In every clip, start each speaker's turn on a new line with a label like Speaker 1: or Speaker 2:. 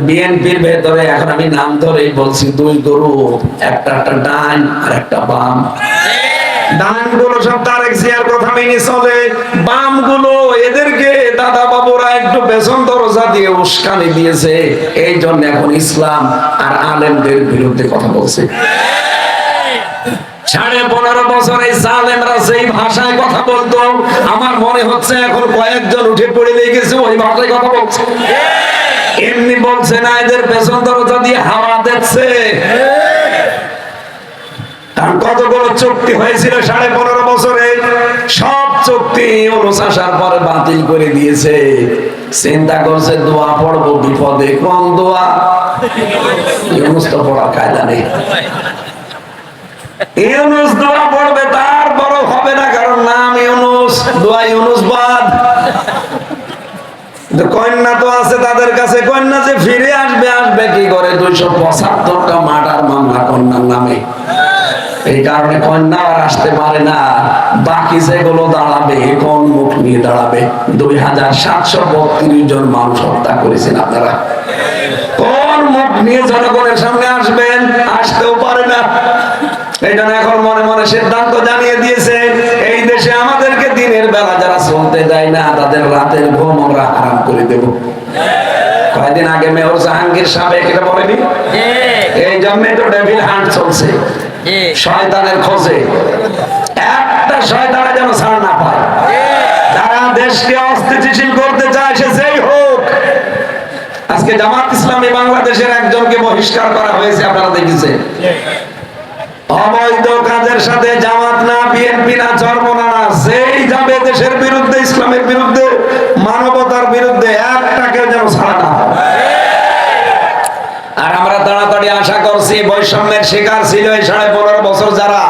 Speaker 1: বিএনপির ভেতরে এখন আমি নাম ধরেই বলছি, দুই গরু, একটা একটা ডান আর একটা বাম। ইসলাম আর বিরুদ্ধে কথা বলছে। সাড়ে পনেরো বছর জালেমরা যেই ভাষায় কথা বলতো, আমার মনে হচ্ছে এখন কয়েকজন উঠে পড়ে লেগেছে, ওই ভাষায় কথা বলছে। এমনি বলছে না, এদের পেছন দরজা দিয়ে হাওয়া দেখছে কারণ কতগুলো চুক্তি হয়েছিল সাড়ে পনেরো বছরে? সব চুক্তি পরে বাতিল করে দিয়েছে। চিন্তা করছে, দোয়া পড়ব, বিপদে কোন দোয়া? পড়া কায়দা নেই। ইউনুস দোয়া পড়বে, তার বড় হবে না, কারণ নাম ইউনুস, দোয়া ইউনুস বাদ। কন্যা তো আছে তাদের কাছে, কন্যা যে ফিরে আসবে আসবে কি করে? দুইশো পঁচাত্তরটা মার্ডার মামলা কন্যার নামে। এই কারণে কন্যা আর আসতে পারে না। বাকি যেগুলো দাঁড়াবে কোন মুখ নিয়ে দাঁড়াবে? দুই হাজার সাতশো বত্রিশ জন মানুষ হত্যা করেছেন আপনারা। কোন মুখ নিয়ে জনগণের সামনে আসবেন? আসতেও পারে না। এই জন্য এখন মনে মনে সিদ্ধান্ত জানিয়ে দিয়েছে, এই দেশে আমাদেরকে দিনের বেলা যারা চলতে দেয় না, তাদের রাতের হারাম করে দেব। কয়েকদিন আগে মেয়র জাহাঙ্গীর সাবেক এটা বলেনি? এই জন্য তো ডেভিল হান্ট চলছে। শয়তানের খোঁজে। একটা শয়তানে যেন ছাড় না পায়। যারা দেশকে অস্থিতিশীল করতে চায় সে যেই হোক। আজকে জামাত ইসলামী বাংলাদেশের একজনকে বহিষ্কার করা হয়েছে আপনারা দেখেছেন। অবৈধ কাজের সাথে জামাত না বিএনপি না চরমনা না সেই যাবে দেশের বিরুদ্ধে ইসলামের বিরুদ্ধে। মানবতার বিরুদ্ধে একটাকেও যেন ছাড়া না আর আমরা তাড়াতাড়ি আশা করছি, বৈষম্যের শিকার ছিল এই সাড়ে পনেরো বছর যারা।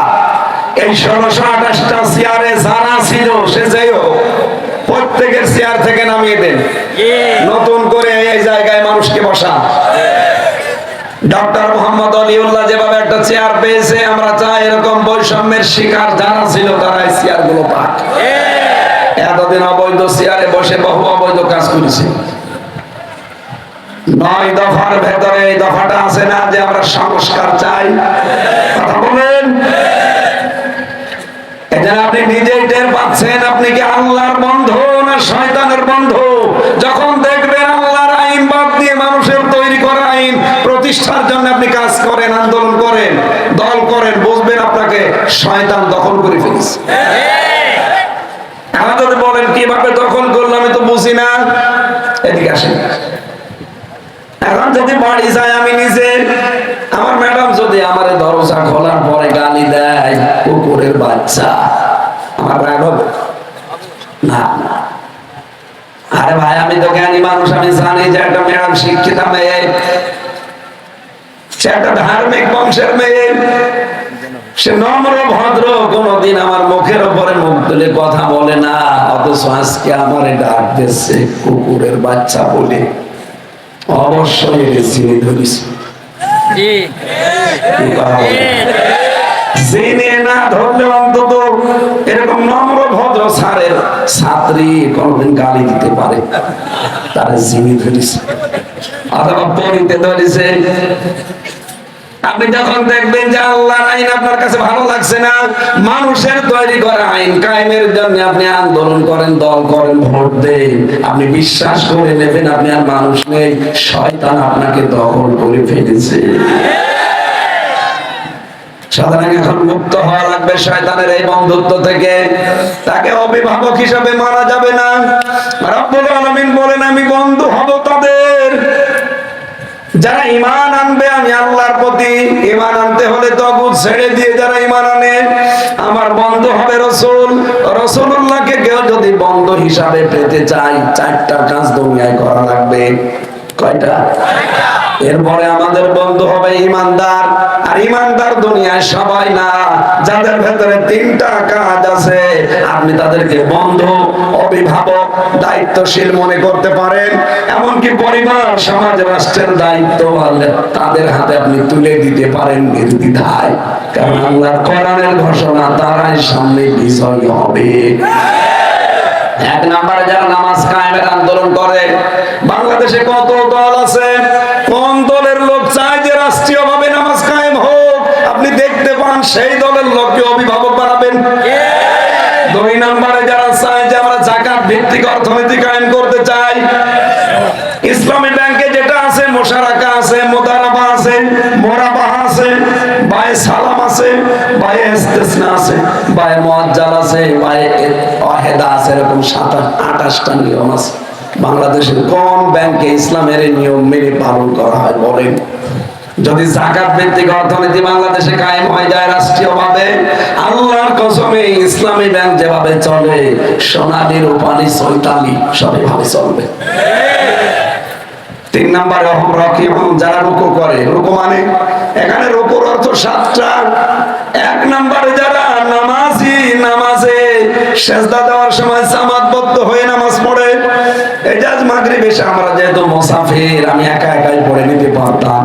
Speaker 1: এই ষোলোশো আঠাশটা চেয়ারে যারা ছিল, সে যাই হোক, প্রত্যেকের চেয়ার থেকে নামিয়ে দেন। নতুন করে এই জায়গায় মানুষকে বসা। ডক্টর মোহাম্মদ অলিউল্লাহ যেভাবে একটা চেয়ার পেয়েছে, আমরা চাই এরকম বৈষম্যের শিকার যারা ছিল, তারা এই চেয়ারগুলো পাক। এতদিন অবৈধ চেয়ারে বসে বহু অবৈধ কাজ করেছে। নয় দফার ভেতরে এই দফাটা আছে না যে আমরা সংস্কার চাই। কথা বলেন। এজন্য আপনি নিজেই টের পাচ্ছেন, আপনি কি আল্লাহর বন্ধু না শয়তানের যখন দেখবেন আল্লাহর আইন বাদ দিয়ে মানুষের তৈরি করা আইন, প্রতিষ্ঠার জন্য আপনি কাজ করেন, আন্দোলন করেন, দল করেন, বুঝবেন আপনাকে শয়তান দখল করে ফেলেছে আমার যদি বলেন কীভাবে দখল করল আমি তো বুঝি না এদিকে আসেন এখন যদি বাড়ি যায় আমি নিজে আমার ম্যাডাম যদি আমার দরজা খোলার পরে গালি দেয় কুকুরের বাচ্চা আমার রাগ হবে? না আরে ভাই আমি তো জ্ঞানী মানুষ আমি জানি যে একটা ম্যাডাম শিক্ষিত মেয়ে। সে একটা ধার্মিক বংশের মেয়ে। সে নম্র ভদ্র কোনদিন আমার মুখের উপরে মুখ তুলে কথা বলে না অথচ আজকে আমার ডাক দিচ্ছে কুকুরের বাচ্চা বলে। অবশ্যই এর চিনি ধরিস। আপনি যখন দেখবেন যে আল্লাহর আইন আপনার কাছে ভালো লাগছে না, মানুষের তৈরি করা আইন কায়েমের জন্য আপনি আন্দোলন করেন, দল করেন, ভোট দেন। আপনি বিশ্বাস করে নেবেন, আপনি আর মানুষ নেই। শয়তান আপনাকে দখল করে ফেলেছে। সুতরাং এখন মুক্ত হওয়া লাগবে শয়তানের এই বন্ধুত্ব থেকে। তাকে অভিভাবক হিসাবে যাবে না। রব্বুল বলেন, আমি বন্ধু হব তাদের। যারা ইমান আনবে, আমি আল্লাহর প্রতি ইমান আনতে হলে তগুদ ছেড়ে দিয়ে যারা ইমান আনে, আমার বন্ধু হবে রসুল। রসুল্লাহকে কেউ যদি বন্ধু হিসাবে পেতে চাই চারটা কাজ দুনিয়ায় করা লাগবে। কয়টা? এরপরে আমাদের বন্ধু হবে ইমানদার। আর ইমানদার দুনিয়ায় সবাই না, যাদের ভেতরে তিনটা কাজ আছে, আপনি তাদেরকে বন্ধু, অভিভাবক, দায়িত্বশীল মনে করতে পারেন। এমনকি পরিবার, সমাজ, রাষ্ট্রের দায়িত্ব তাদের হাতে আপনি তুলে দিতে পারেন নির্দ্বিধায়। কারণ আল্লাহর কোরআনের ঘোষণা তারাই সামনে বিজয় হবে। এক নাম্বারে যারা নামাজ কায়েমের আন্দোলন করে, বাংলাদেশে কত দল আছে? সেই দলের লোককে অভিভাবক বানাবেন। দুই নম্বরে যারা চায় যে আমরা জাকাত ভিত্তিক অর্থনীতি কায়েম করতে চাই। ইসলামী ব্যাংকে যেটা আছে, মোশারাকা আছে, মোদারাবা আছে মোরাবা আছে বায়ে সালাম আছে বায়ে ইস্তেসনা আছে বায়ে মুআজ্জাল আছে বায়ে ওয়াহেদা আছে, এরকম 27 টা নিয়ম আছে। বাংলাদেশের কোন ব্যাংকে ইসলামের নিয়ম মেনে পালন করা হয় বলেন? যদি জাকাত ভিত্তিক অর্থনীতি বাংলাদেশে কায়েম হয়ে, যায় রাষ্ট্রীয়ভাবে আল্লাহর কসমে ইসলামী ব্যাংক যেভাবে চলে সোনালী রূপালী চৈতালি সবইভাবে চলবে। তিন নাম্বার রকিম যারা রুকু করে, রুকু মানে? এখানে রুকুর অর্থ সাতটা। এক নাম্বারে যারা নামাজি, নামাজে সেজদা দেওয়ার সময় জামাতবদ্ধ হয়ে নামাজ পড়ে এজাজ মাগরিব এসে আমরা যেহেতু মুসাফির, আমি একা একাই পড়ে নিতে পারতাম।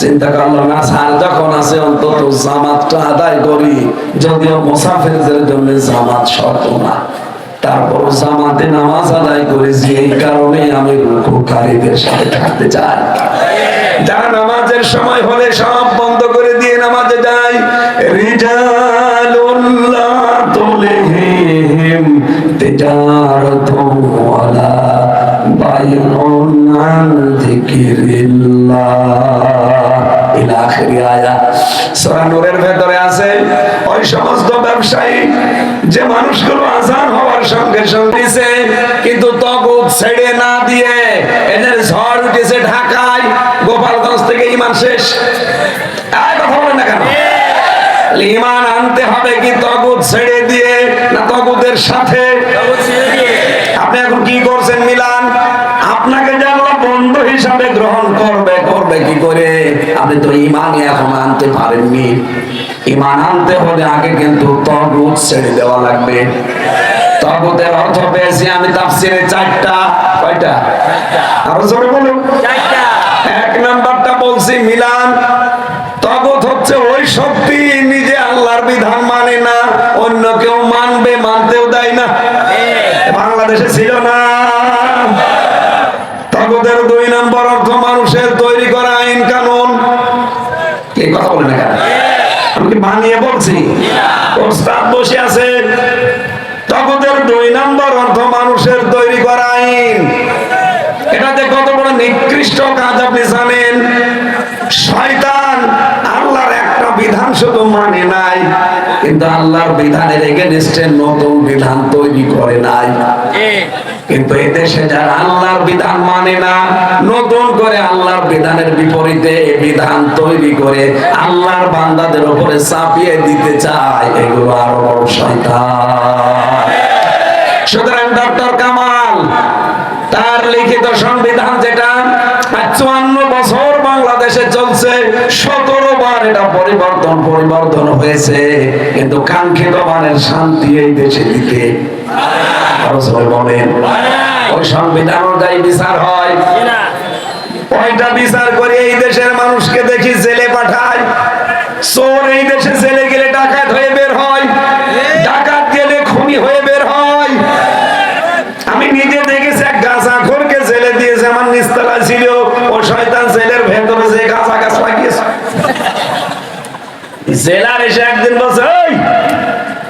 Speaker 1: চিন্তা করলাম না স্যার যখন আছে, অন্তত জামাতটা আদায় করি। যদিও মুসাফিরদের জন্য জামাত শর্ত না। তারপর জামাতে নামাজ আদায় করেছি এই কারণে আমি রুকুকারীদের সাথে থাকতে চাই। যারা নামাজের সময় হলে সব বন্ধ করে দিয়ে নামাজে যায়, রিজালুল্লাহ তুলহিম তিজারাতুম ওয়ালা বাইউন আন যিকিরিল্লাহ ইলা আখিরি আয়াত সূরা নূরের ভেতরে আছে ওই সমস্ত ব্যবসায়ী যে মানুষগুলো আজান হওয়ার সঙ্গে সঙ্গে কিন্তু তগুত ছেড়ে না দিয়ে এদের ঝড় উঠেছে ঢাকায় গোপালগঞ্জ থেকে ইমান শেষ। কথা বলেন না কেন? ইমান আনতে হবে কি তগুত ছেড়ে দিয়ে না তগুতের সাথে? আপনি এখন কি করছেন মিলান? আপনাকে যে বন্ধু হিসাবে গ্রহণ করবে করবে কি করে? আপনি তো ইমানই এখন আনতে পারেননি। ইমান আনতে হলে আগে কিন্তু তগুত ছেড়ে দেওয়া লাগবে। তগুতের অর্থ পেয়েছি আমি তাফসিরে চারটা। কয়টা? আরও জোরে বলুন। এক নাম্বারটা বলছি মিলান। তগত হচ্ছে ওই শক্তি নিজে আল্লাহর বিধান মানে না অন্য কেউ মানবে মানতেও দেয় না। বাংলাদেশে ছিল না। দুই নম্বর অর্থ মানুষের তৈরি করা আইন কানুন। এই কথা বলে না আমি কি বানিয়ে বলছি? বসে আছে দুই নম্বর অর্থ মানুষের তৈরি করা আইন। এটাতে কত বড় নিকৃষ্ট কাজ আপনি জানেন? শয়তান আল্লাহর একটা বিধান শুধু মানে নাই কিন্তু আল্লাহর বিধানের এগেনস্টে নতুন বিধান তৈরি করে নাই। কিন্তু এদেশে যারা আল্লাহর বিধান মানে না, নতুন করে আল্লাহর বিধানের বিপরীতে বিধান তৈরি করে আল্লাহর বান্দাদের উপরে চাপিয়ে দিতে চায়, এগুলো আরও বড় শয়তান। সুতরাং ডক্টর কামাল, তার লিখিত সংবিধান যেটা আজ চুয়ান্ন বছর বাংলাদেশে চলছে সতেরো বার এটা পরিবর্তন পরিবর্তন হয়েছে। কিন্তু কাঙ্ক্ষিত মানের শান্তি এই দেশে দিতে। বলেন। ওই সংবিধান অনুযায়ী বিচার হয়। ওইটা বিচার করে এই দেশের মানুষকে দেখি জেলে পাঠায় চোর এই দেশে জেলে গেলে ডাকাত হয়ে বের হয় ডাকাত গেলে খুনি হয়ে বের হয় আমি নিজে দেখেছি এক গাছা খোরকে জেলে দিয়েছে আমার নিস্তালা ছিল ও শয়তান জেলের ভেতরে যে গাছা গাছ লাগিয়েছে জেলার এসে একদিন বলছে "ওই,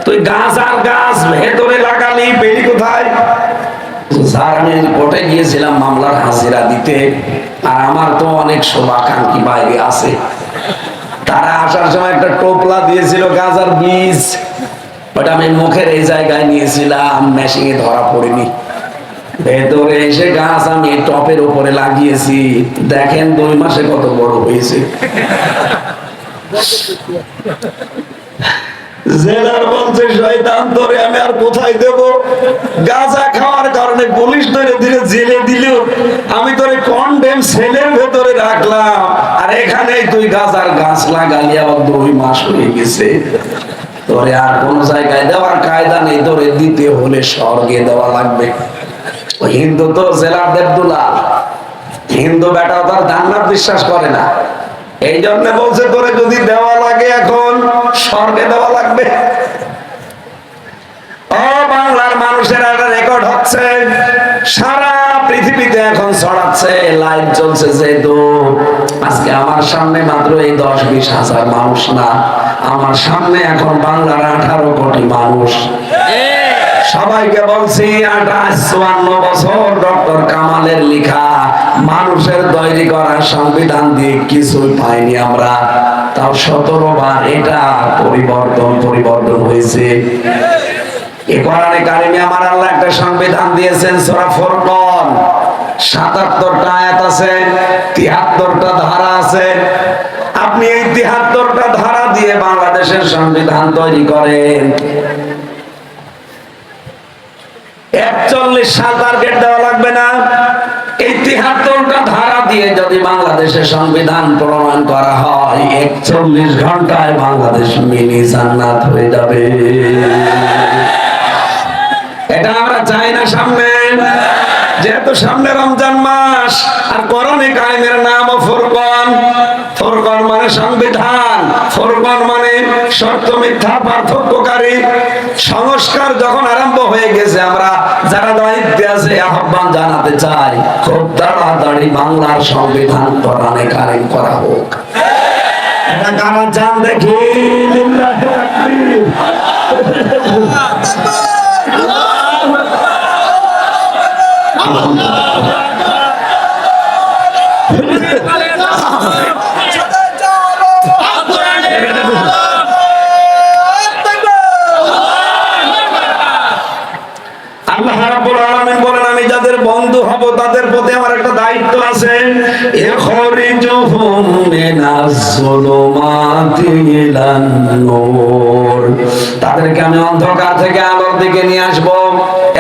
Speaker 1: তুই গাছ আর গাছ ভেতরে লাগালি বেরি কোথায়? আমি মামলার হাজিরা দিতে আর আমার তো অনেক বাইরে আছে। তারা আসার সময় একটা টোপলা দিয়েছিল বীজ। আমি মুখের এই জায়গায় নিয়েছিলাম মেশিনে ধরা পড়িনি। ভেতরে এসে গাছ আমি টপের উপরে লাগিয়েছি। দেখেন দুই মাসে কত বড় হয়েছে। জেলার শয়তান ধরে আমি আর কোথায় দেব? গাঁজা খাওয়ার কারণে পুলিশ ধরে ধীরে জেলে দিল। আমি তোরে সেলের ভেতরে রাখলাম। আর তুই গাঁজার গাছ লাগালি, আবার দুই মাস হয়ে গেছে। তোরে আর কোন জায়গায় দেওয়ার কায়দা নেই। তোরে দিতে হলে স্বর্গে দেওয়া লাগবে। হিন্দু তো জেলার দেবদুলা হিন্দু বেটা তার জান্নাত বিশ্বাস করে না। এই জন্য বলছে, তোরে যদি দেওয়া লাগে এখন, স্বর্গে দেওয়া লাগবে। বাংলার মানুষের একটা রেকর্ড হচ্ছে, সারা পৃথিবীতে এখন ছড়াচ্ছে, লাইভ চলছে যেহেতু। আজকে আমার সামনে মাত্র এই দশ বিশ হাজার মানুষ না, আমার সামনে এখন বাংলার আঠারো কোটি মানুষ। সবাইকে বলছি আঠাশ চুয়ান্ন বছর ডক্টর কামালের লেখা মানুষের তৈরি করা সংবিধান দিয়ে কিছুই পাইনি আমরা। তাও সতেরো বার এটা পরিবর্তন পরিবর্তন হয়েছে। এ আমার আল্লাহ একটা সংবিধান দিয়েছেন, সূরা ফুরকান। 77টা আয়াত আছে 73টা ধারা আছে। আপনি এই 73টা ধারা দিয়ে বাংলাদেশের সংবিধান তৈরি করেন। 41 সাল টার্গেট দেওয়া লাগবে না। এই 73টা ধারা দিয়ে যদি বাংলাদেশের সংবিধান প্রণয়ন করা 41 ঘন্টায় বাংলাদেশ মিনি এটা আমরা চাই না সামনে। যেহেতু সামনে রমজান মাস, আর করণে কায়েমের নাম ও ফুরকান ফুরকান মানে সংবিধান। ফুরকান মানে সত্য মিথ্যা পার্থক্যকারী। সংস্কার যখন আরম্ভ হয়ে গেছে আমরা যারা দায়িত্বে আছে আহ্বান জানাতে চাই খুব তাড়াতাড়ি বাংলার সংবিধান কোরআনে কায়েম করা হোক। এটা কারা চান দেখি। লিল্লাহি আল্লাহ রাব্বুল আলামিন বলেন, আমি যাদের বন্ধু হব, তাদের প্রতি আমার একটা দায়িত্ব আছে। তাদেরকে আমি অন্ধকার থেকে আলোর দিকে নিয়ে আসব।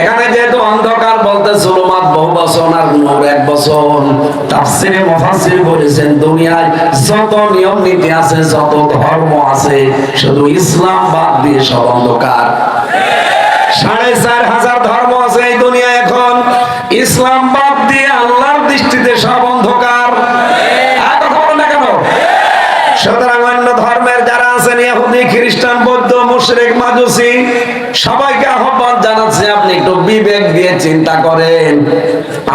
Speaker 1: এখানে যেহেতু অন্ধকার বলতে জুলুমাত বহু বছর আর নূর এক বছর তাফসীরে মুফাসসির বলেছেন, দুনিয়ায় যত নিয়ম নীতি আছে, যত ধর্ম আছে, শুধু ইসলাম বাদ দিয়ে সব অন্ধকার। সাড়ে চার হাজার ধর্ম সুতরাং অন্য ধর্মের যারা আছেন খ্রিস্টান, বৌদ্ধ মাজুসি, সবাইকে আহ্বান আপনি একটু বিবেক দিয়ে চিন্তা করেন।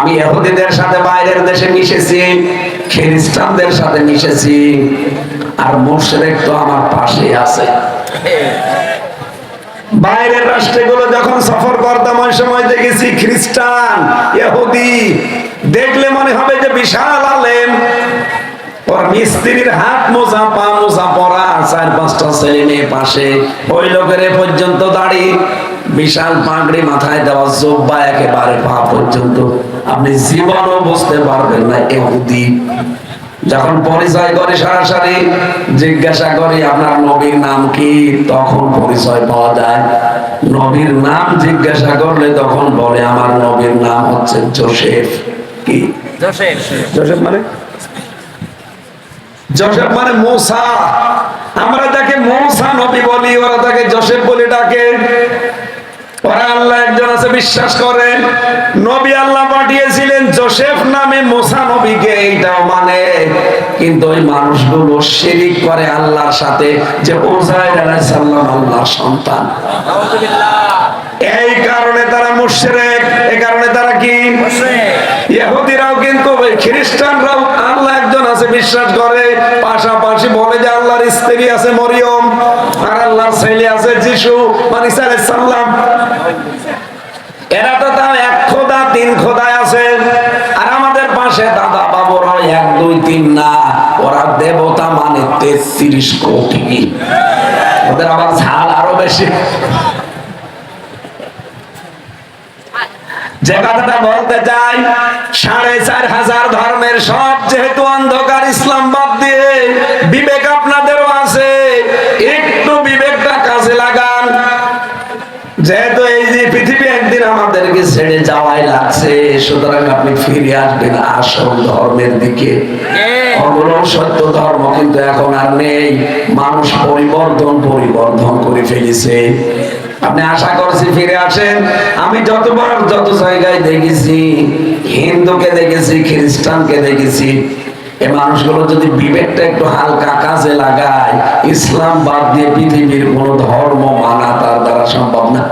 Speaker 1: আমি সাথে বাইরের দেশে মিশেছি, খ্রিস্টানদের সাথে মিশেছি, আর তো আমার পাশে আছে। বাইরের রাষ্ট্রগুলো যখন সফর করতাম, ওই সময় দেখেছি খ্রিস্টান, ইহুদি, দেখলে মনে হবে যে বিশাল আলেম। ওর মিস্ত্রির হাত মোজা পা মোজা পরা চার পাঁচটা ছেলে মেয়ে পাশে। ওই লোকের পর্যন্ত দাড়ি। বিশাল পাগড়ি মাথায় দেওয়া জোব্বা একেবারে পা পর্যন্ত। আপনি জীবনও বুঝতে পারবেন না এহুদি। যখন পরিচয় করে সরাসরি জিজ্ঞাসা করি আপনার নবীর নাম কি? তখন পরিচয় পাওয়া যায়। নবীর নাম জিজ্ঞাসা করলে তখন বলে আমার নবীর নাম হচ্ছে জোসেফ। কি? জোসেফ মানে? জোসেফ মানে মূসা। আমরা তাকে মূসা নবী বলি ওরা তাকে জোসেফ বলে ডাকে। ওরা আল্লাহ একজন আছে বিশ্বাস করে। নবী আল্লাহ পাঠিয়েছিলেন জোসেফ নামে মোসা নবীকে এইটাও মানে। কিন্তু ওই মানুষগুলো শিরিক করে আল্লাহর সাথে যে ওজাইর আলাইহিস সালাম আল্লাহর সন্তান। এই কারণে তারা মুশরিক এই কারণে তারা কি? ইহুদিরাও কিন্তু খ্রিস্টানরাও আল্লাহ একজন আছে বিশ্বাস করে। পাশাপাশি বলে যে আল্লাহর স্ত্রী আছে মরিয়ম, আর আল্লাহর ছেলে আছে যিশু মানে আলাইহিস এরা তো এক খোদা, তিন খোদায় আছে। আর আমাদের পাশে দাদা, বাবুরা, এক, দুই, তিন, না, ওরা দেবতা মানে তেত্রিশ কোটি। ওদের আবার ঝাল আরও বেশি। যে কথাটা বলতে চাই, সাড়ে চার হাজার ধর্মের সব যেহেতু অন্ধকার, ইসলাম বাদ দিয়ে বিবেক আপনাদেরও আছে। একটু বিবেকটা কাজে লাগান। যেহেতু এই যে পৃথিবী একদিন আমাদেরকে ছেড়ে যাওয়াই লাগছে, সুতরাং আপনি ফিরে আসবেন আসল ধর্মের দিকে। সত্য ধর্ম কিন্তু এখন আর নেই। মানুষ পরিবর্তন পরিবর্তন করে ফেলেছে। আপনি আশা করছি ফিরে আসেন। আমি যতবার যত জায়গায় দেখেছি, হিন্দুকে দেখেছি, খ্রিস্টানকে দেখেছি এই মানুষগুলো যদি বিবেকটা একটু হালকা কাজে লাগায়, ইসলাম বাদ দিয়ে পৃথিবীর কোন ধর্ম মানা তার দ্বারা সম্ভব না।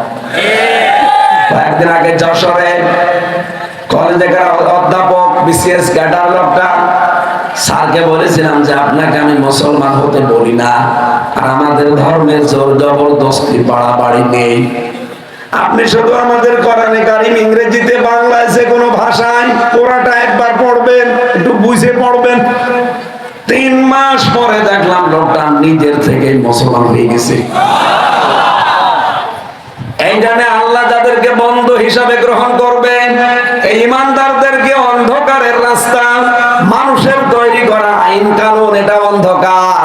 Speaker 1: কয়েকদিন আগে যশোরে কলেজের অধ্যাপক বিসিএস ক্যাডার লোকটা স্যারকে বলেছিলাম যে আপনাকে আমি মুসলমান হতে বলি না, আর আমাদের ধর্মের জোর জবরদস্তি বাড়াবাড়ি নেই। আপনি শুধু আমাদের কোরআনে কারিম ইংরেজিতে বাংলায় যে কোনো ভাষায় পুরাটা একবার পড়বেন, একটু বুঝে পড়বেন। তিন মাস পরে দেখলাম লোকটা নিজের থেকে মুসলমান হয়ে গেছে। আল্লাহ যাদেরকে বন্ধু হিসাবে গ্রহণ করবেন, এই ইমানদারদেরকে অন্ধকারের রাস্তা, মানুষের তৈরি করা আইন কানুন, এটা অন্ধকার।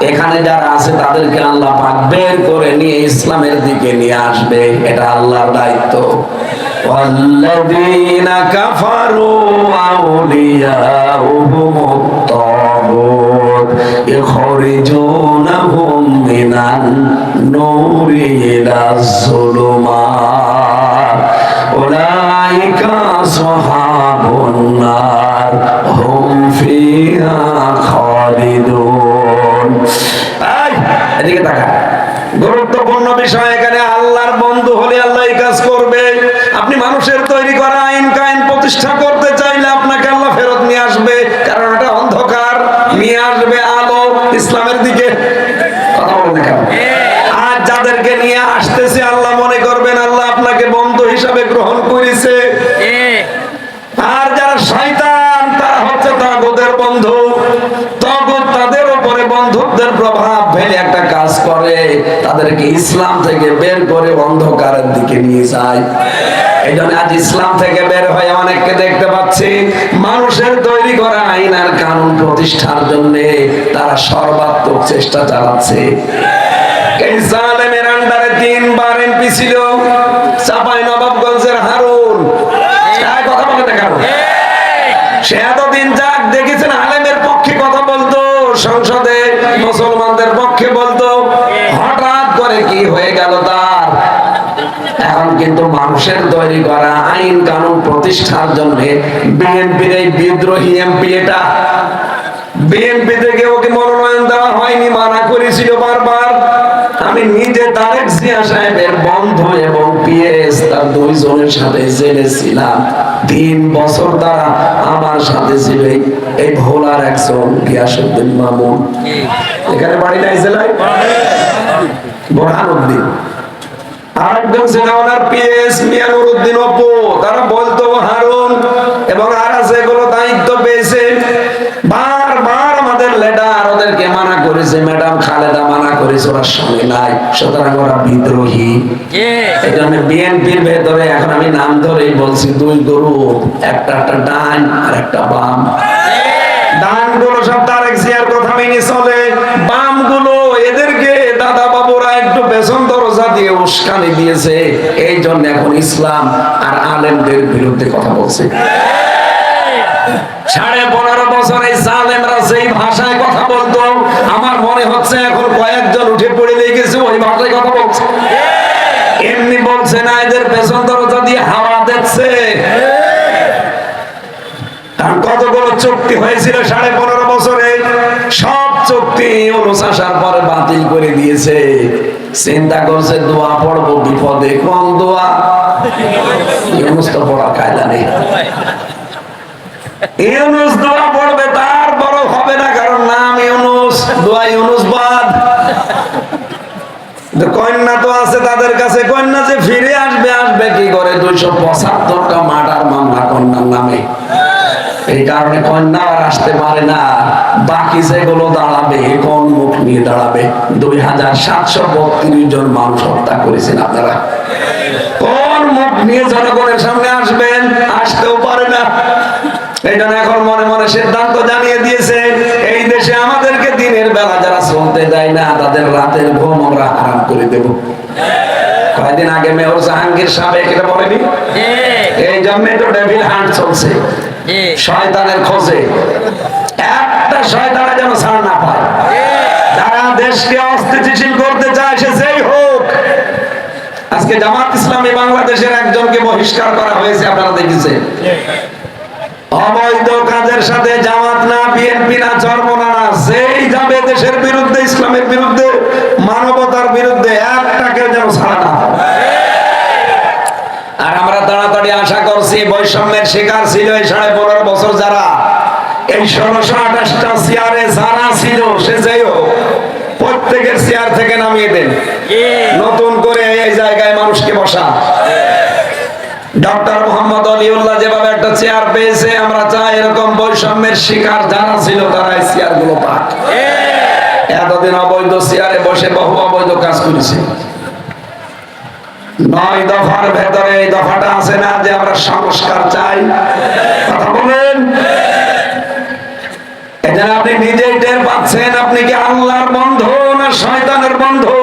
Speaker 1: এখানে যারা আছে তাদেরকে আল্লাহ পাক বের করে নিয়ে ইসলামের দিকে নিয়ে আসবে এটা আল্লাহর দায়িত্ব والذين كفروا أولياؤهم الطاغوت يخرجونهم من النور إلى الظلمات أولئك أصحاب النار هم فيها خالدون এই, এদিকে গুরুত্বপূর্ণ বিষয়, এখানে আল্লাহর বন্ধু হলে আল্লাহ কাজ করবে। আপনি মানুষের তৈরি করা আইন কাইন প্রতিষ্ঠা করতে চাইলে আপনাকে আল্লাহ ফেরত নিয়ে আসবে কারণ এটা অন্ধকার নিয়ে আসবে আলো ইসলামের দিকে কথা বলেন না কেন? আর যাদেরকে নিয়ে আসতেছে আল্লাহ মনে করবেন আল্লাহ আপনাকে বন্ধু হিসাবে গ্রহণ করেছে আর যারা শয়তান তারা হচ্ছে তাগুদের বন্ধু তগুদ তাদের উপরে বন্ধুত্বের প্রভাব ফেলে একটা কাজ করে তাদেরকে ইসলাম থেকে বের করে অন্ধকারের দিকে নিয়ে যায়। এই আজ ইসলাম থেকে বের হয়ে অনেককে দেখতে পাচ্ছি। মানুষের তৈরি করা আইন আর কানুন প্রতিষ্ঠার জন্য তারা সর্বাত্মক চেষ্টা চালাচ্ছে। এই জালেমের আন্ডারে তিনবার এমপি ছিল, চাপাই নবাবগঞ্জের হারুন। বলে সংসদে মুসলমানদের পক্ষে বলতো। কিন্তু মানুষের তৈরি করা আইন কানুন প্রতিষ্ঠার জন্য বিএনপির এই বিদ্রোহী এমপি এটা। বিএনপি থেকে ওকে মনোনয়ন দেওয়া হয়নি মানা করেছিল বারবার। আমি নিজে তারেক জিয়া সাহেবের বন্ধু এবং পিএস তার দুইজনের সাথে জেলে ছিলাম তিন বছর তারা আমার সাথে ছিল এই- ভোলার একজন গিয়াসুদ্দিন মামুন। এখানে বাড়ি নাই জেলায়? বোরহানুদ্দিন। আরেকজন ছিল ওনার পিএস মিয়ানুরউদ্দিন অপু। তারা বলতো হারুন এবং আর আছে এগুলো দায়িত্ব পেয়েছে। বারবার আমাদের লেডার ওদেরকে মানা করেছে। ম্যাডাম খালেদা মানা করেছে ওরা সঙ্গে নাই। সুতরাং ওরা বিদ্রোহী। এই জন্য বিএনপির ভেতরে এখন আমি নাম ধরেই বলছি দুই গ্রুপ একটা একটা ডান আর একটা বাম। ডানগুলো সব তারেক জিয়ার কথা মেনে চলে বামগুলো এদেরকে দাদা বাবুরা একটু পেছন দরজা দিয়ে উস্কানি দিয়েছে। এই জন্য এখন ইসলাম আর আলেমদের বিরুদ্ধে কথা বলছে। সাড়ে পনেরো বছর এই জালেমরা যেই ভাষায় কথা বলতো, আমার মনে হচ্ছে এখন কয়েকজন উঠে পড়ে লেগেছে ওই ভাষায় কথা বলছে। এমনি বলছে না, এদের পেছন দরজা দিয়ে হাওয়া দেখছে কারণ কতগুলো চুক্তি হয়েছিল সাড়ে পনেরো বছরে? সব চুক্তি অনুশাসার পরে বাতিল করে দিয়েছে। চিন্তা করছে, দোয়া পড়ব, বিপদে কোন দোয়া? ইউনুস কায়দা নেই। ইউনুস দোয়া পড়বে, তার বড় হবে না, কারণ নাম ইউনুস, দোয়া ইউনুস বাদ। কন্যা তো আছে তাদের কাছে, কন্যা যে ফিরে আসবে আসবে কি করে? দুইশো পঁচাত্তরটা মার্ডার মামলা কন্যার নামে। কারণে কন্যা আর আসতে পারে না। বাকি যেগুলো দাঁড়াবে, কোন মুখ নিয়ে দাঁড়াবে? দুই হাজার সাতশো বত্রিশ জন মানুষ হত্যা করেছেন আপনারা। কোন মুখ নিয়ে জনগণের সামনে আসবেন? আসতেও পারে না। এই এখন মনে মনে সিদ্ধান্ত জানিয়ে দিয়েছে, এই দেশে আমাদেরকে দিনের বেলা যারা চলতে দেয় না, তাদের রাতের ঘুম আমরা হারাম করে দেব। কয়েকদিন আগে মেয়র জাহাঙ্গীর সাহেব এটা বলেনি? এই জন্যই তো ডেভিল হান্ট চলছে। শয়তানের খোঁজে। একটা শয়তানে যেন ছাড় না পায়। যারা দেশকে অস্থিতিশীল করতে চায় সে যেই হোক। আজকে জামাত ইসলামী বাংলাদেশের একজনকে বহিষ্কার করা হয়েছে আপনারা দেখেছেন। অবৈধ কাজের সাথে জামাত না বিএনপি না চরমনা না যেই যাবে দেশের বিরুদ্ধে ইসলামের বিরুদ্ধে মানবতার বিরুদ্ধে একটাকে যেন ছাড়া না হয়। আর আমরা তাড়াতাড়ি আশা করছি বৈষম্যের শিকার ছিল এই সাড়ে পনেরো বছর যারা। এই ষোলোশো আঠাশটা চেয়ারে যারা ছিল সে যাই হোক প্রত্যেকের চেয়ার থেকে নামিয়ে দেন। নতুন করে এই জায়গায় মানুষকে বসা। ডক্টর মোহাম্মদ অলিউল্লাহ যেভাবে একটা চেয়ার পেয়েছে আমরা চাই এরকম বৈষম্যের শিকার যারা ছিল তারা এই চেয়ারগুলো পাক এতদিন অবৈধ চেয়ারে বসে বহু অবৈধ কাজ করেছে। নয় দফার ভেতরে এই দফাটা আছে না যে আমরা সংস্কার চাই। কথা বলেন আপনি নিজেই টের পাচ্ছেন, আপনি কি আল্লাহর বন্ধু না শয়তানের বন্ধু?